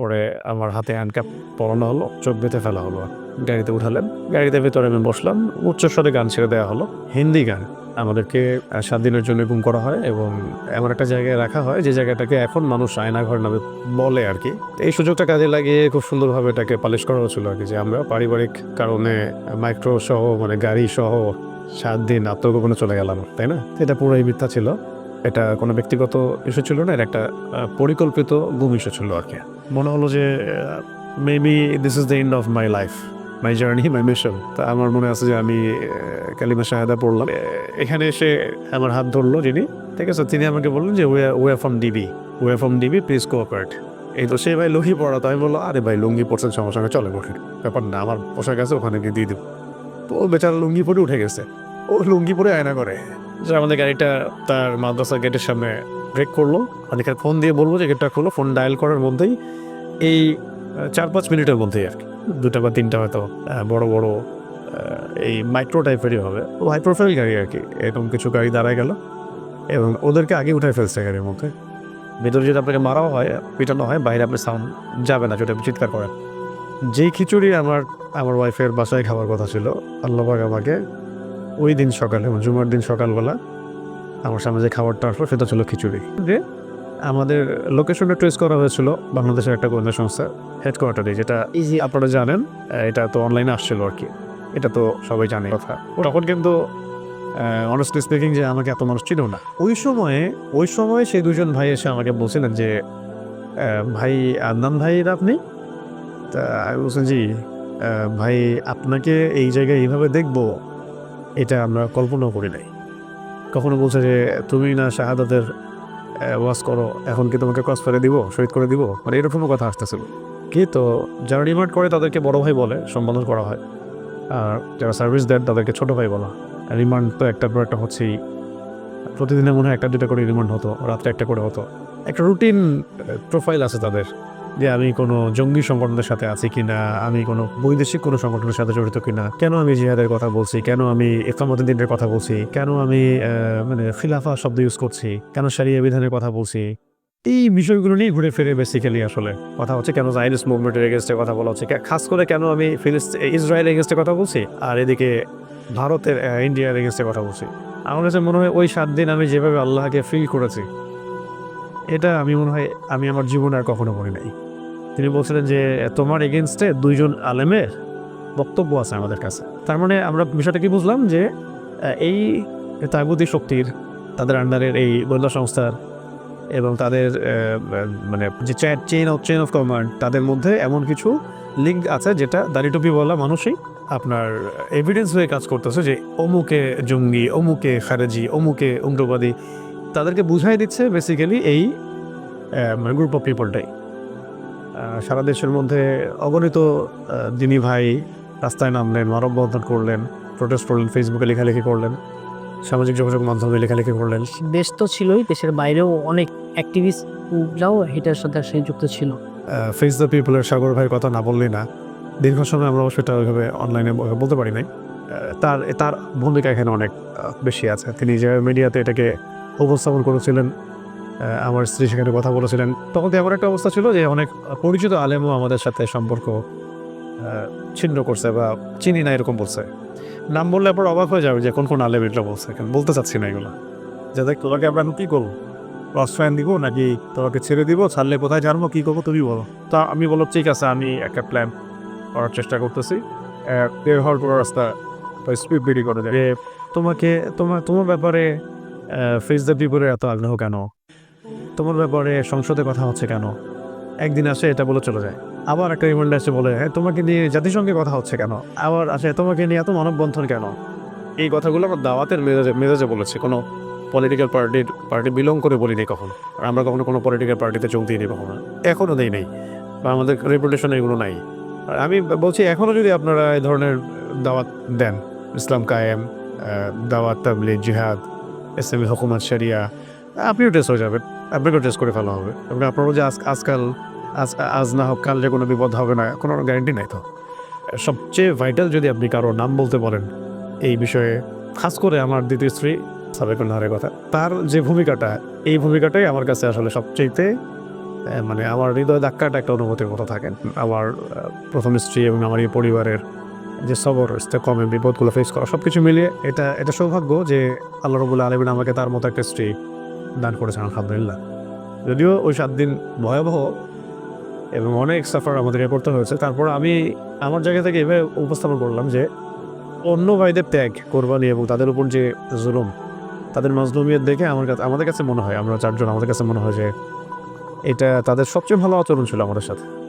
পরে আমার হাতে হ্যান্ডক্যাপ পরানো হলো, চোখ বেঁধে ফেলা হলো। গাড়িতে উঠালেন, গাড়িতে ভেতরে আমি বসলাম, উচ্চস্বরে গান ছেড়ে দেওয়া হলো। হিন্দি গান। আমাদেরকে সাত দিনের জন্য গুম করা হয় এবং এমন একটা জায়গায় রাখা হয় যে জায়গাটাকে এখন মানুষ আয়নাঘর নামে বলে আর কি। এই সুযোগটা কাজে লাগিয়ে খুব সুন্দরভাবে এটাকে পালিশ করা হচ্ছিল আর কি, যে আমরা পারিবারিক কারণে মাইক্রো সহ মানে গাড়ি সহ সাত দিন আত্মগোপনে চলে গেলাম, তাই না? এটা পুরোই মিথ্যা ছিল। এটা কোনো ব্যক্তিগত ইস্যু ছিল না এটা একটা পরিকল্পিত গুম ইস্যু ছিল আর কি। মনে হলো যে maybe this is the end of my life my journey my mission তা আমার মনে আছে যে আমি কালিমা শাহাদা পড়লাম। এখানে এসে আমার হাত ধরলো যিনি। ঠিক আছে, তিনি আমাকে বললেন যে way way from DB way from DB please cooperate এই তো সে ভাই লুঙ্গি পড়া তো আমি বলল আরে ভাই, লুঙ্গি পড়ছেন সঙ্গে চলে বসে ব্যাপার না, আমার পোশাক আছে, ওখানে গিয়ে দিয়ে দেবো। তো ও বেচারা লুঙ্গি পরে উঠে গেছে। ও লুঙ্গি পরে আয়না করে। যে আমাদের গাড়িটা তার মাদ্রাসা গেটের সামনে ব্রেক করল। আমাদেরকে ফোন দিয়ে বলব যে গেটটা খুলো ফোন ডায়াল করার মধ্যেই এই চার পাঁচ মিনিটের মধ্যেই আর কি। দুটা বা তিনটা হয়তো বড় বড় এই মাইক্রো টাইপেরই হবে। হাই প্রোফাইল গাড়ি আর কি, এরকম কিছু গাড়ি দাঁড়ায় গেল। এবং ওদেরকে আগে উঠায় ফেলছে গাড়ির মধ্যে। ভেতরে যদি আপনাকে মারাও হয়, পিটানো হয়, বাইরে আপনি সাউন্ড যাবে না আপনি চিৎকার করেন। যেই খিচুড়ি আমার আমার ওয়াইফের বাসায় খাওয়ার কথা ছিল আল্লাহবাগ আমাকে ওই দিন সকালে, জুমার দিন সকালবেলা আমার সামনে যে খাবারটা আসলো সেটা ছিল খিচুড়ি। যে আমাদের লোকেশনটা ট্রেস করা হয়েছিল বাংলাদেশের একটা গোয়েন্দা সংস্থা হেডকোয়ার্টারে যেটা ইজি আপনারা জানেন এটা তো অনলাইনে আসছিল আর কি। এটা তো সবাই জানে কথা। তখন কিন্তু অনেস্টলি স্পিকিং যে আমাকে এত মানুষ ছিল না। ওই সময়ে ওই সময়ে সেই দুজন ভাই এসে আমাকে বলছিলেন যে ভাই আদনান ভাইয়ের আপনি? তা আমি বলছেন জি ভাই আপনাকে এই জায়গায় এইভাবে দেখব এটা আমরা কল্পনাও করি নাই। কখনো বলছে যে, তুমি না শাহাদাতের ওয়াজ করো, এখন কি তোমাকে ক্রস ফেলে দিব, শহীদ করে দিব? মানে এরকমও কথা আসতেছিল। কি তো যারা রিমান্ড করে তাদেরকে বড় ভাই বলে, সম্বোধন করা হয়। আর যারা সার্ভিস দেন তাদেরকে ছোট ভাই বলা। রিমান্ড তো একটার পর একটা হচ্ছেই প্রতিদিনে মনে হয় একটা দুটা করে রিমান্ড হতো, রাত্রে একটা করে হতো। একটা রুটিন প্রোফাইল আছে তাদের। যে আমি কোনো জঙ্গি সংগঠনের সাথে আছি কিনা, আমি কোনো বৈদেশিক কোনো সংগঠনের সাথে জড়িত কিনা, কেন আমি জিহাদের কথা বলছি, কেন আমি ইসলামুদ্দিনের কথা বলছি, কেন আমি মানে খিলাফা শব্দ ইউজ করছি, কেন সারিয়া বিধানের কথা বলছি, এই বিষয়গুলো নিয়ে ঘুরে ফিরে বেসিক্যালি আসলে। কথা হচ্ছে কেন জাইনিস মুভমেন্টের এগেনস্টে কথা বলা হচ্ছে, কে- খাস করে কেন আমি ফিলিস্তিন ইসরায়েল এগেনস্টে কথা বলছি, আর এদিকে ভারতের ইন্ডিয়ার এগেনস্টে কথা বলছি। আমার কাছে মনে হয় ওই সাত দিন আমি যেভাবে আল্লাহকে ফিল করেছি, এটা আমি মনে হয় আমি আমার জীবনে আর কখনো করি নাই। তিনি বলছিলেন যে, তোমার এগেনস্টে দুইজন আলেমের বক্তব্য আছে আমাদের কাছে। তার মানে আমরা বিষয়টা কি বুঝলাম যে এই তাগুতি শক্তির, তাদের আন্ডারের এই গোয়েন্দা সংস্থার এবং তাদের মানে যে chat chain of chain of command তাদের মধ্যে এমন কিছু লিঙ্ক আছে যেটা দাড়ি টুপি বলা মানুষই আপনার এভিডেন্স হয়ে কাজ করতেছে যে, অমুকে জঙ্গি, অমুকে খারেজি, অমুকে উগ্রবাদী, তাদেরকে বুঝাই দিচ্ছে বেসিক্যালি এই গ্রুপ অফ পিপলটাই সারা দেশের মধ্যে অগণিত দিনী ভাই রাস্তায় নামলেন মানববন্ধন করলেন প্রোটেস্ট করলেন ফেসবুকে লেখালেখি করলেন সামাজিক যোগাযোগ মাধ্যমে লেখালেখি করলেন। দেশ তো ছিলই দেশের বাইরেও অনেক অ্যাক্টিভিস্টরাও এটার সাথে যুক্ত ছিল। ফেস দ্য পিপলের সাগর ভাইয়ের কথা না বললেই না দীর্ঘ সময় আমরা সেটা ওইভাবে অনলাইনে বলতে পারি নাই। তার তার ভূমিকা এখানে অনেক বেশি আছে। তিনি যে মিডিয়াতে এটাকে উপস্থাপন করেছিলেন আমার স্ত্রী সেখানে কথা বলেছিলেন। তখন তো এমন একটা অবস্থা ছিল যে অনেক পরিচিত আলেমও আমাদের সাথে সম্পর্ক ছিন্ন করছে বা চিনি না এরকম বলছে। নাম বললে পর অবাক হয়ে যাবে যে কোন কোন আলেম এগুলো বলছে কেন বলতে চাচ্ছি না এগুলো। যে দেখ তোকে আমরা কী করব? ফ্যান দিব নাকি তোমাকে ছেড়ে দিব? ছাড়লে কোথায় জানব? কী করব? তুমি বলো। তা আমি বলো ঠিক আছে, আমি একটা প্ল্যান করার চেষ্টা করতেছি। দেড় হওয়ার পুরো রাস্তা স্পিড বেরি করে দেয় তোমাকে তোমার তোমার ব্যাপারে ফেস দ্য পিপলের এত আগ্রহ কেন? তোমার ব্যাপারে সংসদে কথা হচ্ছে কেন? একদিন আসে এটা বলে চলে যায়। আবার একটা রিমান্ডার এসে বলে হ্যাঁ তোমাকে নিয়ে জাতিসংঘে কথা হচ্ছে কেন? আবার আসে, তোমাকে নিয়ে এত মানববন্ধন কেন? এই কথাগুলো আমার দাওয়াতের মেজাজে মেজাজে বলেছে। কোনো পলিটিক্যাল পার্টির পার্টি বিলং করে বলিনি কখনো। আর আমরা কখনো কোনো পলিটিক্যাল পার্টিতে যোগ দিইনি কখনো। এখনও দেই নেই। বা আমাদের রেপুটেশন এগুলো নাই। আমি বলছি এখনও যদি আপনারা এই ধরনের দাওয়াত দেন, ইসলাম কায়েম দাওয়াত তাবলি জিহাদ ইসলামী হুকুমাত, শরিয়া, আপনিও টেস্ট হয়ে যাবেন। আপনাকেও টেস্ট করে ফেলা হবে। এবং আপনারও যে আজ আজকাল, আজ আজ না হোক কাল যে কোনো বিপদ হবে না, কোনো গ্যারেন্টি নাই তো। সবচেয়ে ভাইটাল যদি আপনি কারও নাম বলতে বলেন, এই বিষয়ে খাস করে আমার দ্বিতীয় স্ত্রী সাবেকুল নাহারের কথা, তার যে ভূমিকাটা, এই ভূমিকাটাই আমার কাছে আসলে সবচেয়েতে মানে আমার হৃদয় ধাক্কাটা একটা অনুভূতির মতো থাকেন আমার প্রথম স্ত্রী এবং আমার এই পরিবারের যে সবর, কমে বিপদগুলো ফেস করা সব কিছু মিলিয়ে এটা এটা সৌভাগ্য যে আল্লাহ রবুল্লা আলমিন আমাকে তার মতো একটা স্ত্রী দান করেছেন, আলহামদুলিল্লাহ। যদিও ওই সাত দিন ভয়াবহ এবং অনেক সাফার আমাদেরকে করতে হয়েছে। তারপর আমি আমার জায়গা থেকে এভাবে উপস্থাপন করলাম যে, অন্য ভাইদের ত্যাগ, কোরবানি এবং তাদের উপর যে জুলুম, তাদের মজলুমিয়ত দেখে আমার কাছে, আমাদের কাছে মনে হয়, আমরা চারজন, আমাদের কাছে মনে হয় যে, এটা তাদের সবচেয়ে ভালো আচরণ ছিল আমাদের সাথে।